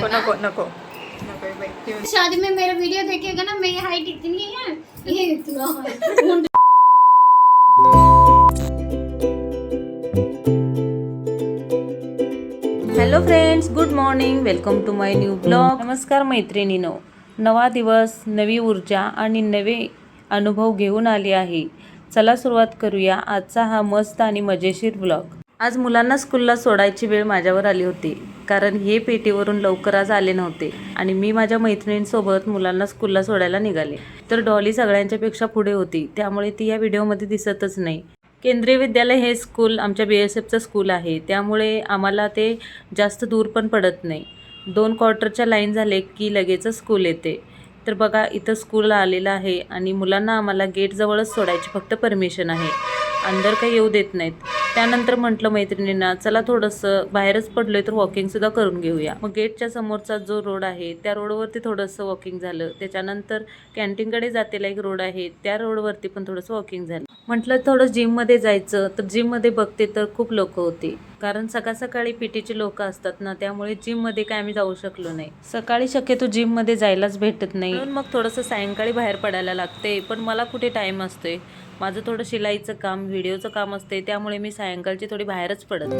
नको नको नको. शादी में मेरा वीडियो देखिएगा ना मेरी हाइट इतनी है। ये इतना है। Hello friends good morning welcome to my new blog नमस्कार मैत्रिणीनो. नवा दिवस नवी ऊर्जा आणि नवे अनुभव घेऊन आले आहे. चला सुरुवात करूया आजचा हा मस्त आणि मजेशीर ब्लॉग आज मुलांना स्कूलला सोडायची वेळ माझ्यावर आली होती. कारण हे पेटीवरून लवकर आज आले नव्हते आणि मी माझ्या मैत्रिणींसोबत मुलांना स्कूलला सोडायला निघाले. तर डॉली सगळ्यांच्यापेक्षा पुढे होती. त्यामुळे ती या व्हिडिओमध्ये दिसतच नाही. केंद्रीय विद्यालय हे स्कूल आमच्या बी एस एफचं स्कूल आहे. त्यामुळे आम्हाला ते जास्त दूर पण पडत नाही. दोन क्वार्टरच्या लाईन झाले की लगेचच स्कूल येते. तर बघा इथं स्कूल आलेलं आहे आणि मुलांना आम्हाला गेटजवळच सोडायची फक्त परमिशन आहे. अंदर काही येऊ देत नाहीत. त्यानंतर म्हटलं मैत्रिणींना चला थोडंसं बाहेरच पडलोय तर वॉकिंगसुद्धा करून घेऊया. मग गेटच्या समोरचा जो रोड आहे त्या रोडवरती थोडंसं वॉकिंग झालं. त्याच्यानंतर कॅन्टीनकडे जातेला एक रोड आहे त्या रोडवरती पण थोडंसं वॉकिंग झालं. म्हटलं थोडं जिममध्ये जायचं तर जिममध्ये बघते तर खूप लोक होती. कारण सकाळ सकाळी पीटीचे लोक असतात ना त्यामुळे जिममध्ये काय आम्ही जाऊ शकलो नाही. सकाळी शक्यतो जिममध्ये जायलाच भेटत नाही. म्हणून मग थोडंसं सायंकाळी बाहेर पडायला लागते पण मला कुठे टाईम असतोय? माझं थोडं शिलाईचं काम व्हिडिओचं काम असते त्यामुळे मी सायंकाळची थोडी बाहेरच पडत.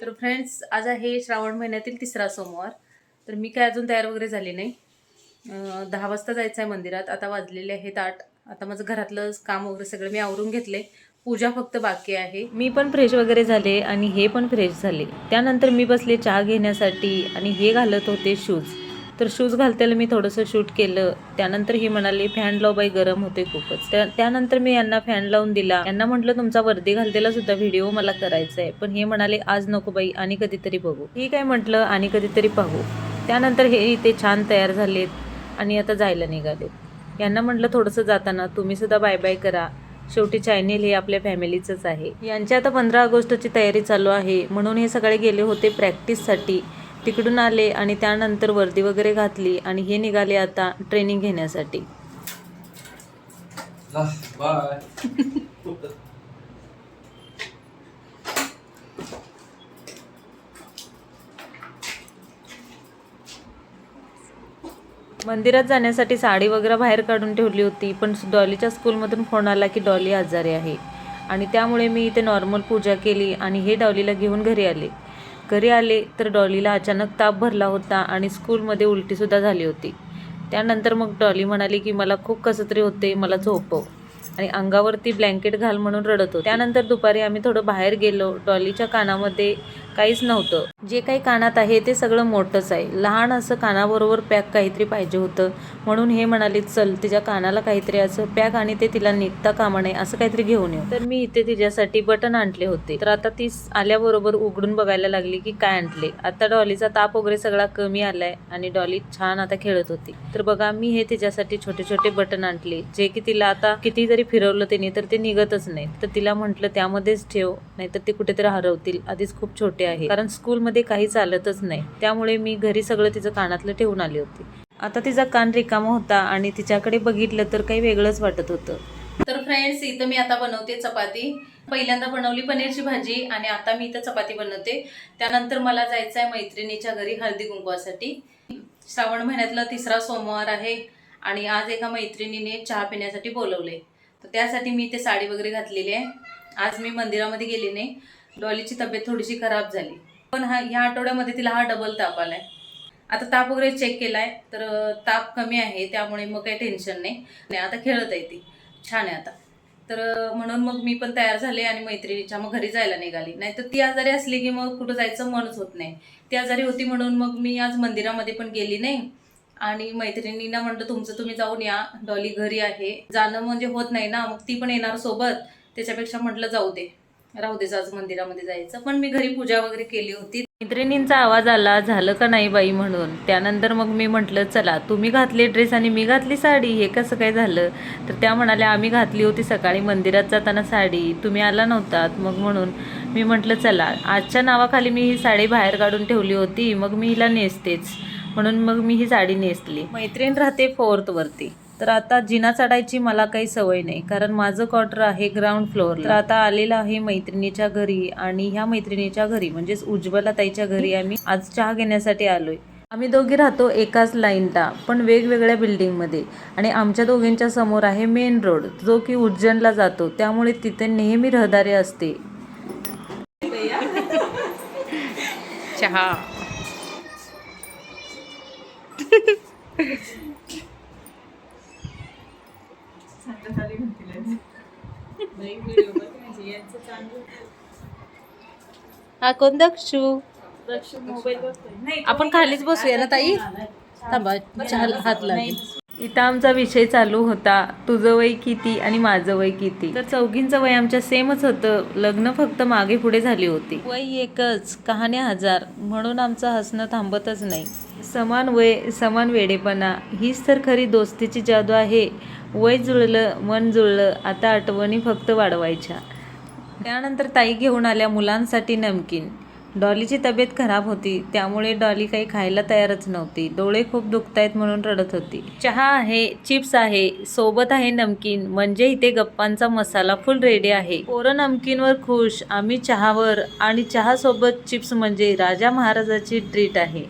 तर फ्रेंड्स आज आहे श्रावण महिन्यातील तिसरा सोमवार. तर मी काय अजून तयार वगैरे झाली नाही. दहा वाजता जायचं आहे मंदिरात. आता वाजलेले आहेत आठ. आता माझं घरातलं काम वगैरे सगळं मी आवरून घेतले पूजा फक्त बाकी आहे. मी पण फ्रेश वगैरे झाले आणि हे पण फ्रेश झाले. त्यानंतर मी बसले चहा घेण्यासाठी आणि हे घालत होते शूज तर शूज घालताना मी थोडंसं शूट केलं. त्यानंतर ही म्हणाली फॅन लाव बाई गरम होते खूपच. त्या- त्यानंतर मी यांना फॅन लावून दिला. यांना म्हटलं तुमचा वर्दी घालतेला सुद्धा व्हिडिओ मला करायचा आहे. पण हे म्हणाले आज नको बाई आणि कधीतरी बघू. ठीक आहे म्हटलं आणि कधीतरी पाहू. त्यानंतर हे इथे छान तयार झालेत आणि आता जायला निघालेत. यांना म्हटलं थोडंसं जाताना तुम्ही सुद्धा बाय बाय करा. शेवटी चायनील हे आपल्या फॅमिलीचंच आहे. यांची आता पंधरा ऑगस्टची तयारी चालू आहे. म्हणून हे सगळे गेले होते प्रॅक्टिससाठी. तिकडून आले आणि त्यानंतर वर्दी वगैरे घातली आणि हे निघाले आता ट्रेनिंग घेण्यासाठी. मंदिरात जाण्यासाठी साडी वगैरे बाहेर काढून ठेवली होती पण डॉलीच्या स्कूलमधून फोन आला की डॉली आजारी आहे. आणि त्यामुळे मी इथे नॉर्मल पूजा केली आणि हे डॉलीला घेऊन घरी आले. घरी आले तर डॉलीला अचानक ताप भरला होता आणि स्कूलमध्ये उलटीसुद्धा झाली होती. त्यानंतर मग डॉली म्हणाली की मला खूप कसं तरी होते मला झोपव हो. आणि अंगावरती ब्लँकेट घाल म्हणून रडत होतो. त्यानंतर दुपारी आम्ही थोडं बाहेर गेलो. डॉलीच्या कानामध्ये काहीच नव्हतं. जे काही कानात आहे ते सगळं मोठंच आहे. लहान असं कानाबरोबर पॅक काहीतरी पाहिजे होतं. म्हणून हे म्हणाले चल तिच्या कानाला काहीतरी असं पॅक आणि ते तिला निघता कामा नये असं काहीतरी घेऊन येऊ. तर मी इथे तिच्यासाठी बटन आणले होते. तर आता ती आल्याबरोबर उघडून बघायला लागली की काय आणले. आता डॉलीचा ताप वगैरे सगळा कमी आलाय आणि डॉली छान आता खेळत होती. तर बघा मी हे तिच्यासाठी छोटे छोटे बटन आणले जे की तिला आता किती जरी फिरवलं तिने तर ते निघतच नाही तर तिला म्हटलं त्यामध्येच ठेव नाहीतर ते कुठेतरी हरवतील. आधीच खूप छोटे आहे कारण स्कूलमध्ये काही चालतच नाही. त्यामुळे मी घरी सगळं तिचं कानातलं ठेवून आले होते. आता तिचा कान रिकामा होता आणि तिच्याकडे बघितलं तर काही वेगळंच वाटत होतं. तर फ्रेंड्स इथं मी आता बनवते चपाती. पहिल्यांदा बनवली पनीरची भाजी आणि आता मी इथं चपाती बनवते. त्यानंतर मला जायचं आहे मैत्रिणीच्या घरी हळदी कुंकवासाठी. श्रावण महिन्यातला तिसरा सोमवार आहे आणि आज एका मैत्रिणीने चहा पिण्यासाठी बोलवले तर त्यासाठी मी ते साडी वगैरे घातलेली आहे. आज मी मंदिरामध्ये गेली नाही. डॉलीची तब्येत थोडीशी खराब झाली. पण हा ह्या आठवड्यामध्ये तिला हा डबल ताप आला आहे आता ताप वगैरे चेक केला आहे तर ताप कमी आहे त्यामुळे मग काही टेन्शन नाही. नाही आता खेळत आहे ती. छान आहे आता. तर म्हणून मग मी पण तयार झाले आणि मैत्रिणीच्या मग घरी जायला निघाली. नाहीतर ती आजारी असली की मग कुठं जायचं मनच होत नाही. ती आजारी होती म्हणून मग मी आज मंदिरामध्ये पण गेली नाही. आणि मैत्रिणींना म्हणतो तुमचं तुम्ही जाऊन या डॉली घरी आहे. जाणं म्हणजे होत नाही ना मग ती पण येणार सोबत. त्याच्यापेक्षा म्हटलं जाऊ दे राहू दे आज मंदिरामध्ये जायचं. पण मी घरी पूजा वगैरे केली होती. मैत्रिणींचा आवाज आला झालं का नाही बाई म्हणून? त्यानंतर मग मी म्हटलं चला तुम्ही घातली ड्रेस आणि मी घातली साडी हे कसं काय झालं? तर त्या म्हणाल्या आम्ही घातली होती सकाळी मंदिरात जाताना साडी तुम्ही आला नव्हतात. मग म्हणून मी म्हटलं चला आजच्या नावाखाली मी ही साडी बाहेर काढून ठेवली होती मग मी हिला नेसतेच. म्हणून मग मी ही साडी नेसली. मैत्रीण राहते फोर्थ वरती. तर आता जिना चढायची मला काही सवय नाही कारण माझं क्वार्टर आहे ग्राउंड फ्लोअर तर आता आलेलं आहे मैत्रिणीच्या घरी आणि ह्या मैत्रिणीच्या घरी म्हणजेच उज्ज्वला ताईच्या घरी आम्ही आज चहा घेण्यासाठी आलोय. आम्ही दोघी राहतो एकाच लाईनला पण वेगवेगळ्या बिल्डिंगमध्ये आणि आमच्या दोघींच्या समोर आहे मेन रोड जो की उज्जैनला जातो. त्यामुळे तिथे नेहमी रहदारी असते. चहा. हा कोण दक्षू? आपण खालीच बसूया ना ताई? थांबा हात लागेल. इथं आमचा विषय चालू होता तुझं वय किती आणि माझं वय किती? तर चौघींचं वय आमच्या सेमच होतं लग्न फक्त मागे पुढे झाली होती. वय एकच कहाण्या हजार म्हणून आमचं हसणं थांबतच नाही. समान वय समान वेडेपणा हीच तर खरी दोस्तीची जादू आहे. वय जुळलं मन जुळलं आता आठवणी फक्त वाढवायच्या. त्यानंतर ताई घेऊन आल्या मुलांसाठी नमकीन. डॉलीची तब्येत खराब होती त्यामुळे डॉली काही खायला तयारच नव्हती. डोळे खूप दुखतायत म्हणून रडत होती. चहा आहे चिप्स आहे सोबत आहे नमकीन म्हणजे इथे गप्पांचा मसाला फुल रेडी आहे. पोरं नमकीनवर खुश आम्ही चहावर आणि चहा सोबत चिप्स म्हणजे राजा महाराजाची ट्रीट आहे.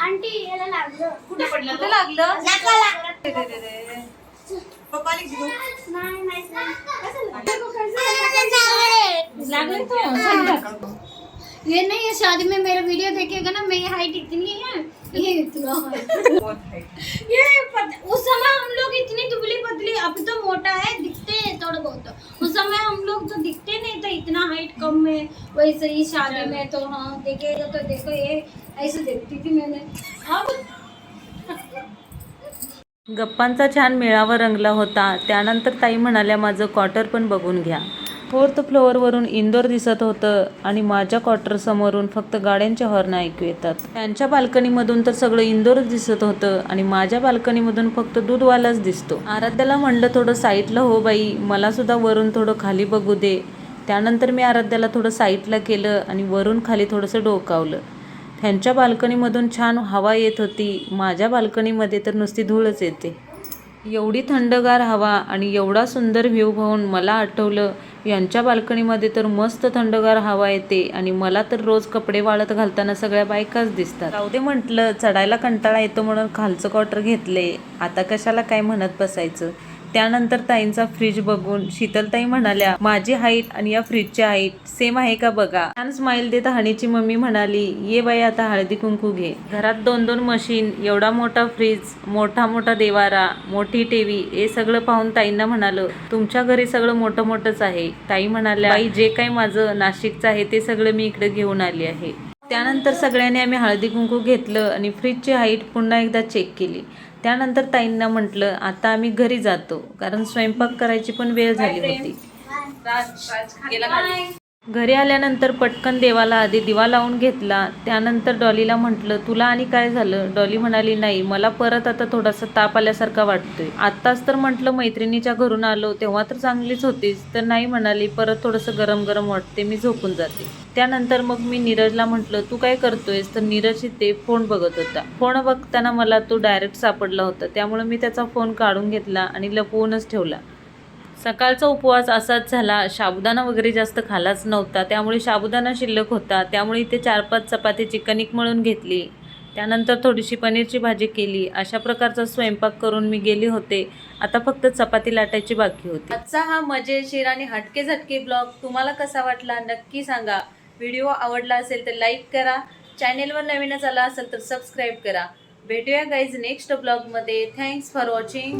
आंटी याला लागलं. कुठे पडलं कुठे लागलं? नाही नाही लागलं तो? ये नहीं ये शादी में मेरा वीडियो देखेगा ना मेरी हाइट इतनी है। ये इतना है। ये पत, उस समय हम लोग इतनी दुबली पतली अब तो मोटा है दिखते हैं थोड़ा बहुत। उस समय हम लोग तो दिखते नहीं थे इतना हाइट कम में वैसे ही शादी में तो हाँ देखेगा तो देखो ये ऐसे देखती थी मैंने। अब गप्पांचा छान मेळावा रंगला होता. त्यानंतर ताई म्हणाल्या माझं क्वार्टर पण बघून घ्या. फोर्थ फ्लोअरवरून इंदोर दिसत होतं आणि माझ्या क्वार्टरसमोरून फक्त गाड्यांचे हॉर्न ऐकू येतात. त्यांच्या बाल्कनीमधून तर सगळं इंदोरच दिसत होतं आणि माझ्या बाल्कनीमधून फक्त दूधवालाच दिसतो. आराध्याला म्हणलं थोडं साईडला हो बाई मला सुद्धा वरून थोडं खाली बघू दे. त्यानंतर मी आराध्याला थोडं साईडला केलं आणि वरून खाली थोडंसं डोकावलं. त्यांच्या बाल्कनीमधून छान हवा येत होती. माझ्या बाल्कनीमध्ये तर नुसती धूळच येते. एवढी थंडगार हवा आणि एवढा सुंदर व्ह्यू पाहून मला आठवलं यांच्या बाल्कनीमध्ये तर मस्त थंडगार हवा येते आणि मला तर रोज कपडे वाळत घालताना सगळ्या बायकाच दिसतात. राहू दे म्हटलं चढायला कंटाळा येतो म्हणून खालचं क्वार्टर घेतले. आता कशाला काय म्हणत बसायचं? त्यानंतर ताईंचा फ्रीज बघून शीतलताई म्हणाल्या माझी हाईट आणि या फ्रीजची हाईट सेम आहे का बघा? छान स्माईल देत हनीची मम्मी म्हणाली ये बाई आता हळदी कुंकू घे. घरात दोन दोन मशीन एवढा मोठा फ्रीज मोठा मोठा देवारा मोठी टीव्ही हे सगळं पाहून ताईंना म्हणालं तुमच्या घरी सगळं मोठं मोठंच आहे. ताई म्हणाल्या बाई जे काही माझं नाशिकचं आहे ते सगळं मी इकडे घेऊन आली आहे. त्यानंतर सगळ्यांनी आम्ही हळदी कुंकू घेतलं आणि फ्रीजची हाईट पुन्हा एकदा चेक केली. त्यानंतर ताईंना म्हटलं आता आम्ही घरी जातो. कारण स्वयंपाक करायची पण वेळ झाली होती. घरी आल्यानंतर पटकन देवाला आधी दिवा लावून घेतला. त्यानंतर डॉलीला म्हटलं तुला आणि काय झालं? डॉली म्हणाली नाही मला परत आता थोडासा ताप आल्यासारखा वाटतोय. आत्ताच तर म्हटलं मैत्रिणीच्या घरून आलो तेव्हा तर चांगलीच होतीस. तर नाही म्हणाली परत थोडंसं गरम गरम वाटते मी झोपून जाते. त्यानंतर मग मी नीरजला म्हटलं तू काय करतोयस? तर नीरज ते फोन बघत होता. फोन बघताना मला तो डायरेक्ट सापडला होता. त्यामुळे मी त्याचा फोन काढून घेतला आणि लपवूनच ठेवला. सकाळचा उपवास असाच झाला. साबुदाणा वगैरे जास्त खालाच नव्हता. त्यामुळे साबुदाणा शिल्लक होता. त्यामुळे इथे चार पाच चपातीची कणिक मळून घेतली. त्यानंतर थोडीशी पनीरची भाजी केली. अशा प्रकारचा स्वयंपाक करून मी गेले होते. आता फक्त चपाती लाटायची बाकी होती. आजचा हा मजेशीर आणि हटके झटके ब्लॉग तुम्हाला कसा वाटला नक्की सांगा. व्हिडिओ आवडला असेल तर लाईक करा. चॅनेलवर नवीनच आला असेल तर सबस्क्राईब करा. भेटूया गाईज नेक्स्ट ब्लॉगमध्ये. Thanks for watching